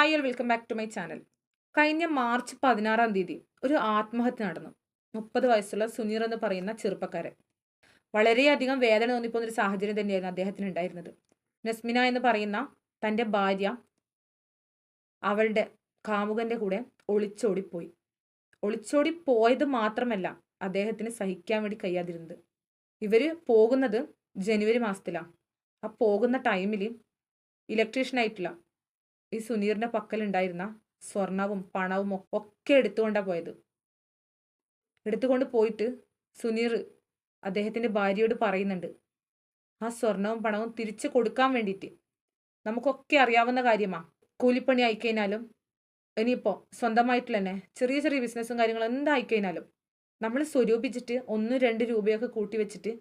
Hi all welcome back to my channel കഴിഞ്ഞ March പതിനാറാം തീയതി ഒരു ആത്മഹത്യ നടന്നു. മുപ്പത് വയസ്സുള്ള സുനീർ എന്ന് പറയുന്ന ചെറുപ്പക്കാരൻ. വളരെയധികം വേദന തോന്നിപ്പോകുന്ന ഒരു സാഹചര്യം തന്നെയായിരുന്നു അദ്ദേഹത്തിന് ഉണ്ടായിരുന്നത്. നസ്മിന എന്ന് പറയുന്ന തന്റെ ഭാര്യ അവളുടെ കാമുകന്റെ കൂടെ ഒളിച്ചോടിപ്പോയി. ഒളിച്ചോടി പോയത് മാത്രമല്ല അദ്ദേഹത്തിന് സഹിക്കാൻ വേണ്ടി കഴിയാതിരുന്നത്. ഇവർ പോകുന്നത് ജനുവരി മാസത്തിലാണ് ആ പോകുന്ന ടൈമിൽ ഇലക്ട്രീഷ്യനായിട്ടില്ല ഈ സുനീറിന്റെ പക്കലുണ്ടായിരുന്ന സ്വർണവും പണവും ഒക്കെ എടുത്തുകൊണ്ടാണ് പോയത്. എടുത്തുകൊണ്ട് പോയിട്ട് സുനീർ അദ്ദേഹത്തിന്റെ ഭാര്യയോട് പറയുന്നുണ്ട് ആ സ്വർണവും പണവും തിരിച്ചു കൊടുക്കാൻ വേണ്ടിയിട്ട് നമുക്കൊക്കെ അറിയാവുന്ന കാര്യമാ. കൂലിപ്പണി ആയിക്കഴിഞ്ഞാലും ഇനിയിപ്പോൾ സ്വന്തമായിട്ടുള്ള തന്നെ ചെറിയ ചെറിയ ബിസിനസ്സും കാര്യങ്ങളും എന്തായിക്കഴിഞ്ഞാലും നമ്മൾ സ്വരൂപിച്ചിട്ട് ഒന്ന് രണ്ട് രൂപയൊക്കെ കൂട്ടി വെച്ചിട്ട്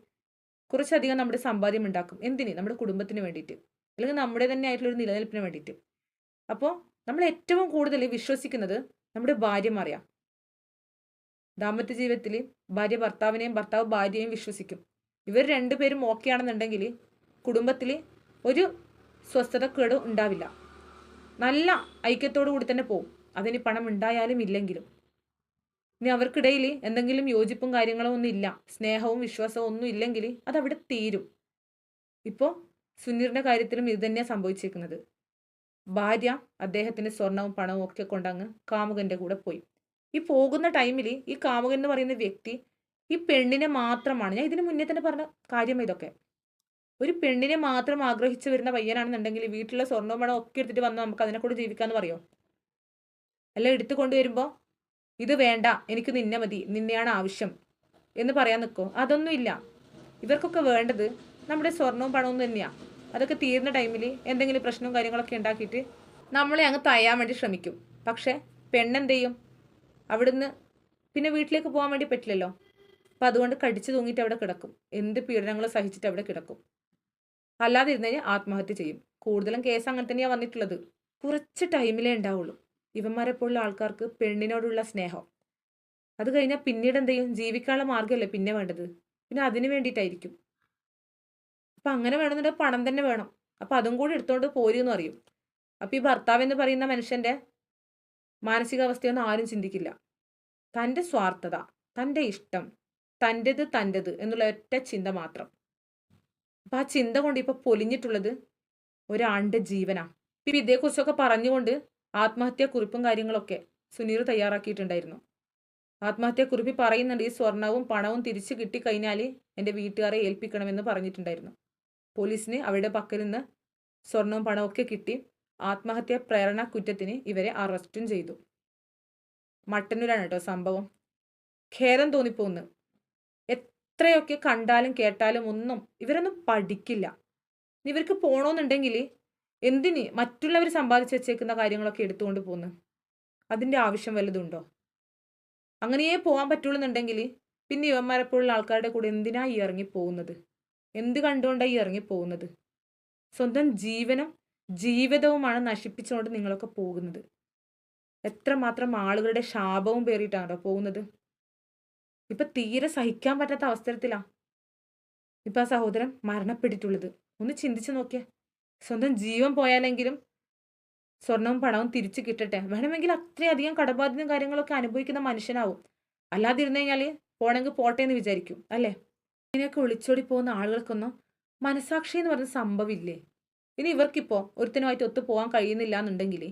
കുറച്ചധികം നമ്മുടെ സമ്പാദ്യം ഉണ്ടാക്കും. എന്തിന്? നമ്മുടെ കുടുംബത്തിന് വേണ്ടിയിട്ട്. അല്ലെങ്കിൽ നമ്മുടെ തന്നെ ആയിട്ടുള്ള ഒരു നിലനിൽപ്പിന് വേണ്ടിയിട്ട്. അപ്പോൾ നമ്മൾ ഏറ്റവും കൂടുതൽ വിശ്വസിക്കുന്നത് നമ്മുടെ ഭാര്യമാറിയാം ദാമ്പത്യ ജീവിതത്തിൽ ഭാര്യ ഭർത്താവിനെയും ഭർത്താവ് ഭാര്യയെയും വിശ്വസിക്കും. ഇവർ രണ്ടുപേരും ഓക്കെ ആണെന്നുണ്ടെങ്കിൽ കുടുംബത്തിൽ ഒരു സ്വസ്ഥതക്കേട് ഉണ്ടാവില്ല. നല്ല ഐക്യത്തോടു കൂടി തന്നെ പോകും അതിന് പണം ഉണ്ടായാലും ഇല്ലെങ്കിലും. ഇനി അവർക്കിടയിൽ എന്തെങ്കിലും യോജിപ്പും കാര്യങ്ങളോ ഒന്നും ഇല്ല. സ്നേഹവും വിശ്വാസവും ഒന്നും ഇല്ലെങ്കിൽ അതവിടെ തീരും. ഇപ്പോൾ സുനീറിന്റെ കാര്യത്തിലും ഇത് തന്നെയാണ് സംഭവിച്ചിരിക്കുന്നത് ഭാര്യ അദ്ദേഹത്തിന്റെ സ്വർണവും പണവും ഒക്കെ കൊണ്ടങ്ങ് കാമുകന്റെ കൂടെ പോയി. ഈ പോകുന്ന ടൈമിൽ ഈ കാമുകൻ എന്ന് പറയുന്ന വ്യക്തി ഈ പെണ്ണിനെ മാത്രമാണ് ഞാൻ ഇതിന് മുന്നേ തന്നെ പറഞ്ഞ കാര്യം ഇതൊക്കെ. ഒരു പെണ്ണിനെ മാത്രം ആഗ്രഹിച്ചു വരുന്ന പയ്യനാണെന്നുണ്ടെങ്കിൽ വീട്ടിലെ സ്വർണവും പണവും ഒക്കെ എടുത്തിട്ട് വന്നാൽ നമുക്ക് അതിനെ കൂടെ ജീവിക്കാന്ന് പറയോ? അല്ല എടുത്തു കൊണ്ടുവരുമ്പോൾ ഇത് വേണ്ട എനിക്ക് നിന്നെ മതി നിന്നെയാണ് ആവശ്യം എന്ന് പറയാൻ നിൽക്കോ അതൊന്നുമില്ല. ഇവർക്കൊക്കെ വേണ്ടത് നമ്മുടെ സ്വർണവും പണവും തന്നെയാണ് അതൊക്കെ തീരുന്ന ടൈമിൽ എന്തെങ്കിലും പ്രശ്നവും കാര്യങ്ങളൊക്കെ ഉണ്ടാക്കിയിട്ട് നമ്മളെ അങ്ങ് തയ്യാൻ വേണ്ടി ശ്രമിക്കും. പക്ഷേ പെണ്ണെന്ത് ചെയ്യും അവിടുന്ന് പിന്നെ വീട്ടിലേക്ക് പോകാൻ വേണ്ടി പറ്റില്ലല്ലോ. അപ്പം അതുകൊണ്ട് കടിച്ചു തൂങ്ങിയിട്ട് അവിടെ കിടക്കും. എന്ത് പീഡനങ്ങൾ സഹിച്ചിട്ട് അവിടെ കിടക്കും. അല്ലാതെ ഇരുന്ന് കഴിഞ്ഞാൽ ആത്മഹത്യ ചെയ്യും. കൂടുതലും കേസ് അങ്ങനെ തന്നെയാണ് വന്നിട്ടുള്ളത്. കുറച്ച് ടൈമിലേ ഉണ്ടാവുള്ളൂ. ഇവന്മാരെ പോലുള്ള ആൾക്കാർക്ക് പെണ്ണിനോടുള്ള സ്നേഹം. അത് കഴിഞ്ഞാൽ പിന്നീട് എന്ത് ചെയ്യും ജീവിക്കാനുള്ള മാർഗമല്ലേ പിന്നെ വേണ്ടത്. പിന്നെ അതിന് വേണ്ടിയിട്ടായിരിക്കും. അപ്പം അങ്ങനെ വേണമെന്നുണ്ടെങ്കിൽ പണം തന്നെ വേണം. അപ്പം അതും കൂടി എടുത്തോണ്ട് പോരുമെന്ന് അറിയും അപ്പം ഈ ഭർത്താവ് എന്ന് പറയുന്ന മനുഷ്യന്റെ മാനസികാവസ്ഥയൊന്നും ആരും ചിന്തിക്കില്ല. തന്റെ സ്വാർത്ഥത തന്റെ ഇഷ്ടം തന്റെത് തന്റെത് എന്നുള്ള ഒറ്റ ചിന്ത മാത്രം. അപ്പം ആ ചിന്ത കൊണ്ട് ഇപ്പോൾ പൊലിഞ്ഞിട്ടുള്ളത് ഒരാളുടെ ജീവനാണ് ഇപ്പം ഇതേക്കുറിച്ചൊക്കെ പറഞ്ഞുകൊണ്ട് ആത്മഹത്യാക്കുറിപ്പും കാര്യങ്ങളൊക്കെ സുനീർ തയ്യാറാക്കിയിട്ടുണ്ടായിരുന്നു. ആത്മഹത്യാക്കുറിപ്പിൽ പറയുന്നുണ്ട് ഈ സ്വർണവും പണവും തിരിച്ചു കിട്ടിക്കഴിഞ്ഞാൽ എന്റെ വീട്ടുകാരെ ഏൽപ്പിക്കണമെന്ന് പറഞ്ഞിട്ടുണ്ടായിരുന്നു. പോലീസിന് അവരുടെ പക്കൽ നിന്ന് സ്വർണവും പണമൊക്കെ കിട്ടി ആത്മഹത്യാ പ്രേരണ കുറ്റത്തിന് ഇവരെ അറസ്റ്റും ചെയ്തു. മട്ടന്നൂരാണ് കേട്ടോ സംഭവം. ഖേദം തോന്നിപ്പോന്ന്. എത്രയൊക്കെ കണ്ടാലും കേട്ടാലും ഒന്നും ഇവരൊന്നും പഠിക്കില്ല. ഇവർക്ക് പോകണമെന്നുണ്ടെങ്കിൽ എന്തിന് മറ്റുള്ളവർ സമ്പാദിച്ചു വെച്ചേക്കുന്ന കാര്യങ്ങളൊക്കെ എടുത്തുകൊണ്ട് പോകുന്നു അതിന്റെ ആവശ്യം വല്ലതുണ്ടോ? അങ്ങനെയേ പോകാൻ പറ്റുള്ളൂ എന്നുണ്ടെങ്കിൽ പിന്നെ ഇവന്മാരെപ്പോഴുള്ള ആൾക്കാരുടെ കൂടെ എന്തിനാ ഈ ഇറങ്ങി പോകുന്നത്? എന്ത് കണ്ടുകൊണ്ടാണ് ഈ ഇറങ്ങി പോകുന്നത് സ്വന്തം ജീവനും ജീവിതവുമാണ് നശിപ്പിച്ചുകൊണ്ട് നിങ്ങളൊക്കെ പോകുന്നത്. എത്രമാത്രം ആളുകളുടെ ശാപവും പേറിയിട്ടാണോ പോകുന്നത്. ഇപ്പൊ തീരെ സഹിക്കാൻ പറ്റാത്ത അവസരത്തിലാ ഇപ്പൊ ആ സഹോദരൻ മരണപ്പെട്ടിട്ടുള്ളത്. ഒന്ന് ചിന്തിച്ചു നോക്കിയേ. സ്വന്തം ജീവൻ പോയാലെങ്കിലും സ്വർണവും പണവും തിരിച്ചു കിട്ടട്ടെ. വേണമെങ്കിൽ അത്രയധികം കടബാധ്യതയും കാര്യങ്ങളൊക്കെ അനുഭവിക്കുന്ന മനുഷ്യനാവും. അല്ലാതിരുന്നു കഴിഞ്ഞാൽ പോണെങ്കിൽ പോട്ടെ എന്ന് വിചാരിക്കും അല്ലേ? ഇങ്ങനെയൊക്കെ ഒളിച്ചോടി പോകുന്ന ആളുകൾക്കൊന്നും മനസാക്ഷി എന്ന് പറഞ്ഞ സംഭവില്ലേ? ഇനി ഇവർക്കിപ്പോൾ ഒരുത്തനുമായിട്ട് ഒത്തു പോകാൻ കഴിയുന്നില്ല എന്നുണ്ടെങ്കിൽ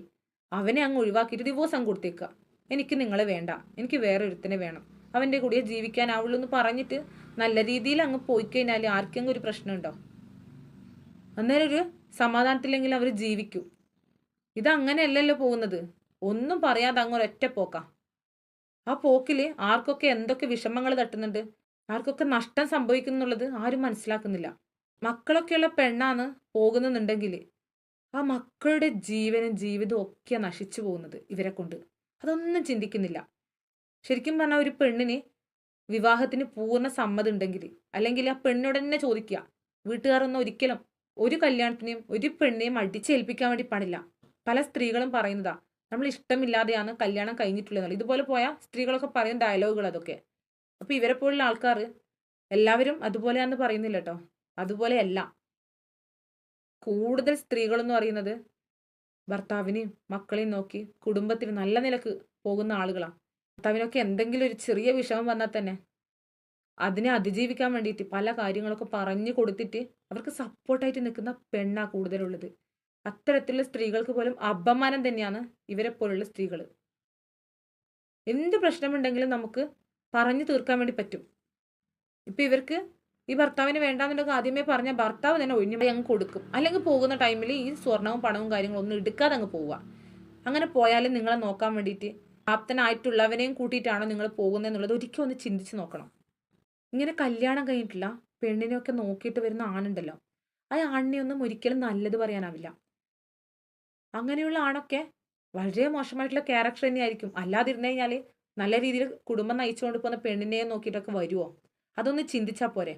അവനെ അങ്ങ് ഒഴിവാക്കിയിട്ട് ദിവസം അങ്ങ് കൊടുത്തേക്കുക എനിക്ക് നിങ്ങളെ വേണ്ട. എനിക്ക് വേറെ ഒരുത്തനെ വേണം. അവന്റെ കൂടെ ജീവിക്കാനാവുള്ളൂ എന്ന് പറഞ്ഞിട്ട് നല്ല രീതിയിൽ അങ്ങ് പോയി കഴിഞ്ഞാൽ ആർക്കെങ്കിലും ഒരു പ്രശ്നമുണ്ടോ? അന്നേരം ഒരു സമാധാനത്തില്ലെങ്കിൽ അവർ ജീവിക്കും. ഇതങ്ങനെയല്ലല്ലോ പോകുന്നത്. ഒന്നും പറയാതെ അങ്ങ് ഒരൊറ്റ പോക്കാം. ആ പോക്കിൽ ആർക്കൊക്കെ എന്തൊക്കെ വിഷമങ്ങൾ തട്ടുന്നുണ്ട്? ആർക്കൊക്കെ നഷ്ടം സംഭവിക്കുന്നുള്ളത് ആരും മനസ്സിലാക്കുന്നില്ല. മക്കളൊക്കെയുള്ള പെണ്ണാണ് പോകുന്നുണ്ടെങ്കിൽ ആ മക്കളുടെ ജീവനും ജീവിതവും ഒക്കെ നശിച്ചു പോകുന്നത് ഇവരെ കൊണ്ട്. അതൊന്നും ചിന്തിക്കുന്നില്ല. ശരിക്കും പറഞ്ഞാൽ ഒരു പെണ്ണിന് വിവാഹത്തിന് പൂർണ സമ്മതം ഉണ്ടെങ്കിൽ അല്ലെങ്കിൽ ആ പെണ്ണിനോട് തന്നെ ചോദിക്കുക വീട്ടുകാരൊന്നും ഒരിക്കലും ഒരു കല്യാണത്തിനെയും ഒരു പെണ്ണിനെയും അടിച്ചേൽപ്പിക്കാൻ വേണ്ടി പാടില്ല. പല സ്ത്രീകളും പറയുന്നതാ നമ്മൾ ഇഷ്ടമില്ലാതെയാണ് കല്യാണം കഴിഞ്ഞിട്ടുള്ളത്. ഇതുപോലെ പോയ സ്ത്രീകളൊക്കെ പറയുന്ന ഡയലോഗുകൾ അതൊക്കെ. അപ്പൊ ഇവരെ പോലുള്ള ആൾക്കാർ എല്ലാവരും അതുപോലെയാന്ന് പറയുന്നില്ല കേട്ടോ അതുപോലെയല്ല. കൂടുതൽ സ്ത്രീകൾ എന്ന് പറയുന്നത് ഭർത്താവിനെയും മക്കളെയും നോക്കി കുടുംബത്തിന് നല്ല നിലയ്ക്ക് പോകുന്ന ആളുകളാണ് ഭർത്താവിനൊക്കെ എന്തെങ്കിലും ഒരു ചെറിയ വിഷമം വന്നാൽ തന്നെ അതിനെ അതിജീവിക്കാൻ വേണ്ടിയിട്ട് പല കാര്യങ്ങളൊക്കെ പറഞ്ഞു കൊടുത്തിട്ട് അവർക്ക് സപ്പോർട്ടായിട്ട് നിൽക്കുന്ന പെണ്ണാ കൂടുതലുള്ളത്. അത്തരത്തിലുള്ള സ്ത്രീകൾക്ക് പോലും അപമാനം തന്നെയാണ് ഇവരെ പോലുള്ള സ്ത്രീകൾ എന്ത് പ്രശ്നമുണ്ടെങ്കിലും നമുക്ക് പറഞ്ഞു തീർക്കാൻ വേണ്ടി പറ്റും. ഇപ്പം ഇവർക്ക് ഈ ഭർത്താവിന് വേണ്ടാന്നുണ്ടെങ്കിൽ ആദ്യമേ പറഞ്ഞ ഭർത്താവ് തന്നെ ഒഴിഞ്ഞു അങ്ങ് കൊടുക്കും. അല്ലെങ്കിൽ പോകുന്ന ടൈമിൽ ഈ സ്വർണവും പണവും കാര്യങ്ങളും ഒന്നും എടുക്കാതെ അങ്ങ് പോവുക. അങ്ങനെ പോയാലും നിങ്ങളെ നോക്കാൻ വേണ്ടിയിട്ട് പ്രാപ്തനായിട്ടുള്ളവനെയും കൂട്ടിയിട്ടാണോ നിങ്ങൾ പോകുന്നതെന്നുള്ളത് ഒരിക്കലും ഒന്ന് ചിന്തിച്ച് നോക്കണം. ഇങ്ങനെ കല്യാണം കഴിഞ്ഞിട്ടില്ല പെണ്ണിനെയൊക്കെ നോക്കിയിട്ട് വരുന്ന ആണുണ്ടല്ലോ. ആ ആണിനെ ഒന്നും ഒരിക്കലും നല്ലത് പറയാനാവില്ല. അങ്ങനെയുള്ള ആണൊക്കെ വളരെ മോശമായിട്ടുള്ള ക്യാരക്ടർ തന്നെയായിരിക്കും. അല്ലാതിരുന്നു കഴിഞ്ഞാൽ നല്ല രീതിയിൽ കുടുംബം നയിച്ചുകൊണ്ട് പോകുന്ന പെണ്ണിനെ നോക്കിയിട്ടൊക്കെ വരുമോ അതൊന്ന് ചിന്തിച്ചാൽ പോരെ.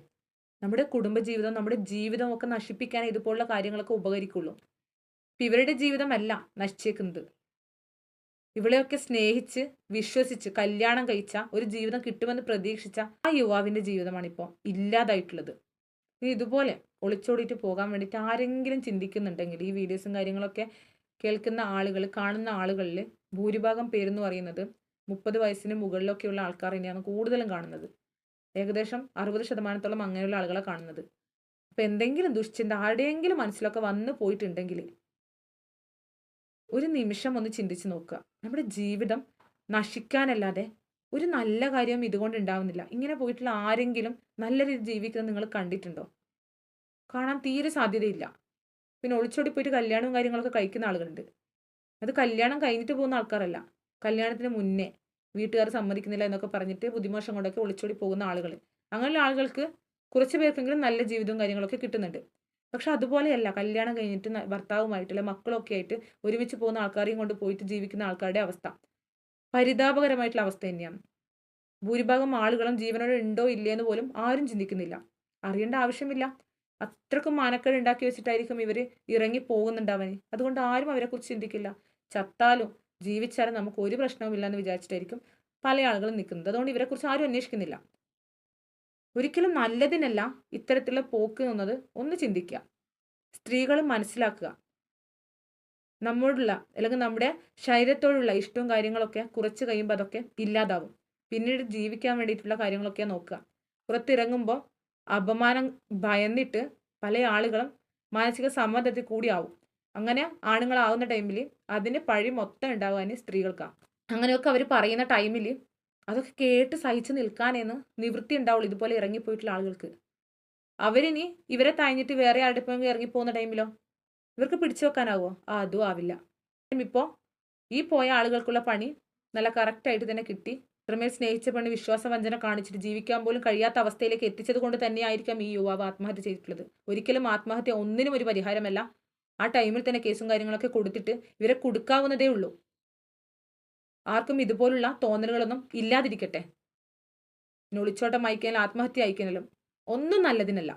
നമ്മുടെ കുടുംബജീവിതം നമ്മുടെ ജീവിതം ഒക്കെ നശിപ്പിക്കാൻ ഇതുപോലുള്ള കാര്യങ്ങളൊക്കെ ഉപകരിക്കുള്ളൂ. ഇപ്പം ഇവരുടെ ജീവിതമല്ല നശിച്ചേക്കുന്നത്. ഇവളെയൊക്കെ സ്നേഹിച്ച് വിശ്വസിച്ച് കല്യാണം കഴിച്ച ഒരു ജീവിതം കിട്ടുമെന്ന് പ്രതീക്ഷിച്ച ആ യുവാവിന്റെ ജീവിതമാണ് ഇപ്പോൾ ഇല്ലാതായിട്ടുള്ളത്. ഇനി ഇതുപോലെ ഒളിച്ചോടിയിട്ട് പോകാൻ വേണ്ടിയിട്ട് ആരെങ്കിലും ചിന്തിക്കുന്നുണ്ടെങ്കിൽ ഈ വീഡിയോസും കാര്യങ്ങളൊക്കെ കേൾക്കുന്ന ആളുകൾ കാണുന്ന ആളുകളിൽ ഭൂരിഭാഗം പേരെന്ന് പറയുന്നത് മുപ്പത് വയസ്സിന് മുകളിലൊക്കെയുള്ള ആൾക്കാർ തന്നെയാണ് കൂടുതലും കാണുന്നത്. ഏകദേശം അറുപത് ശതമാനത്തോളം അങ്ങനെയുള്ള ആളുകളെ കാണുന്നത്. അപ്പം എന്തെങ്കിലും ദുഷ്ചിന്ത ആരുടെയെങ്കിലും മനസ്സിലൊക്കെ വന്നു പോയിട്ടുണ്ടെങ്കിൽ ഒരു നിമിഷം ഒന്ന് ചിന്തിച്ച് നോക്കുക. നമ്മുടെ ജീവിതം നശിക്കാനല്ലാതെ ഒരു നല്ല കാര്യം ഇതുകൊണ്ട് ഉണ്ടാവുന്നില്ല. ഇങ്ങനെ പോയിട്ടുള്ള ആരെങ്കിലും നല്ല രീതിയിൽ ജീവിക്കുന്നത് നിങ്ങൾ കണ്ടിട്ടുണ്ടോ? കാണാൻ തീരെ സാധ്യതയില്ല. പിന്നെ ഒളിച്ചോടി പോയിട്ട് കല്യാണവും കാര്യങ്ങളൊക്കെ കഴിക്കുന്ന ആളുകളുണ്ട്. അത് കല്യാണം കഴിഞ്ഞിട്ട് പോകുന്ന ആൾക്കാരല്ല. കല്യാണത്തിന് മുന്നേ വീട്ടുകാർ സമ്മതിക്കുന്നില്ല എന്നൊക്കെ പറഞ്ഞിട്ട് ബുദ്ധിമോശം കൊണ്ടൊക്കെ ഒളിച്ചോടി പോകുന്ന ആളുകൾ അങ്ങനെയുള്ള ആളുകൾക്ക് കുറച്ച് പേർക്കെങ്കിലും നല്ല ജീവിതവും കാര്യങ്ങളൊക്കെ കിട്ടുന്നുണ്ട്. പക്ഷെ അതുപോലെയല്ല കല്യാണം കഴിഞ്ഞിട്ട് ഭർത്താവുമായിട്ടുള്ള മക്കളൊക്കെ ആയിട്ട് ഒരുമിച്ച് പോകുന്ന ആൾക്കാരെയും കൊണ്ട് പോയിട്ട് ജീവിക്കുന്ന ആൾക്കാരുടെ അവസ്ഥ. പരിതാപകരമായിട്ടുള്ള അവസ്ഥ തന്നെയാണ്. ഭൂരിഭാഗം ആളുകളും ജീവനോടെ ഉണ്ടോ ഇല്ലയെന്ന് പോലും ആരും ചിന്തിക്കുന്നില്ല. അറിയേണ്ട ആവശ്യമില്ല. അത്രക്കും മാനക്കേട് ഉണ്ടാക്കി വെച്ചിട്ടായിരിക്കും ഇവർ ഇറങ്ങി പോകുന്നുണ്ടാവന് അതുകൊണ്ട് ആരും അവരെക്കുറിച്ച് ചിന്തിക്കില്ല. ചത്താലും ജീവിച്ചാലും നമുക്ക് ഒരു പ്രശ്നവുമില്ല എന്ന് വിചാരിച്ചിട്ടായിരിക്കും പല ആളുകളും നിൽക്കുന്നത്. അതുകൊണ്ട് ഇവരെക്കുറിച്ച് ആരും അന്വേഷിക്കുന്നില്ല. ഒരിക്കലും നല്ലതിനല്ല ഇത്തരത്തിലുള്ള പോക്ക് എന്നത് ഒന്ന് ചിന്തിക്കുക. സ്ത്രീകൾ മനസ്സിലാക്കുക. നമ്മോടുള്ള അല്ലെങ്കിൽ നമ്മുടെ ശരീരത്തോടുള്ള ഇഷ്ടവും കാര്യങ്ങളൊക്കെ കുറച്ച് കഴിയുമ്പോൾ അതൊക്കെ ഇല്ലാതാവും. പിന്നീട് ജീവിക്കാൻ വേണ്ടിയിട്ടുള്ള കാര്യങ്ങളൊക്കെ നോക്കുക. പുറത്തിറങ്ങുമ്പോൾ അപമാനം ഭയന്നിട്ട് പല ആളുകളും മാനസിക സമ്മർദ്ദത്തിൽ കൂടിയാവും അങ്ങനെ ആണുങ്ങളാവുന്ന ടൈമിൽ അതിന് പഴി മൊത്തം ഉണ്ടാകാൻ സ്ത്രീകൾക്കാണ് അങ്ങനെയൊക്കെ അവർ പറയുന്ന ടൈമിൽ അതൊക്കെ കേട്ട് സഹിച്ച് നിൽക്കാനേന്ന് നിവൃത്തി ഉണ്ടാവുള്ളൂ ഇതുപോലെ ഇറങ്ങിപ്പോയിട്ടുള്ള ആളുകൾക്ക്. അവരിനി ഇവരെ തഴഞ്ഞിട്ട് വേറെ ആരുടെ ഇറങ്ങി ഇറങ്ങിപ്പോകുന്ന ടൈമിലോ ഇവർക്ക് പിടിച്ചു വെക്കാനാവോ? ആ അതും ആവില്ല. ഇപ്പോൾ ഈ പോയ ആളുകൾക്കുള്ള പണി നല്ല കറക്റ്റായിട്ട് തന്നെ കിട്ടി. ഇത്രമേൽ സ്നേഹിച്ച പണി വിശ്വാസവഞ്ചന കാണിച്ചിട്ട് ജീവിക്കാൻ പോലും കഴിയാത്ത അവസ്ഥയിലേക്ക് എത്തിച്ചത് കൊണ്ട് തന്നെയായിരിക്കാം ഈ യുവാവ് ആത്മഹത്യ ചെയ്തിട്ടുള്ളത്. ഒരിക്കലും ആത്മഹത്യ ഒന്നിനും ഒരു പരിഹാരമല്ല. ആ ടൈമിൽ തന്നെ കേസും കാര്യങ്ങളൊക്കെ കൊടുത്തിട്ട് ഇവരെ കൊടുക്കാവുന്നതേ ഉള്ളൂ. ആർക്കും ഇതുപോലുള്ള തോന്നലുകളൊന്നും ഇല്ലാതിരിക്കട്ടെ. ഒളിച്ചോട്ടം അയക്കാനും ആത്മഹത്യ അയക്കാനും ഒന്നും നല്ലതിനല്ല.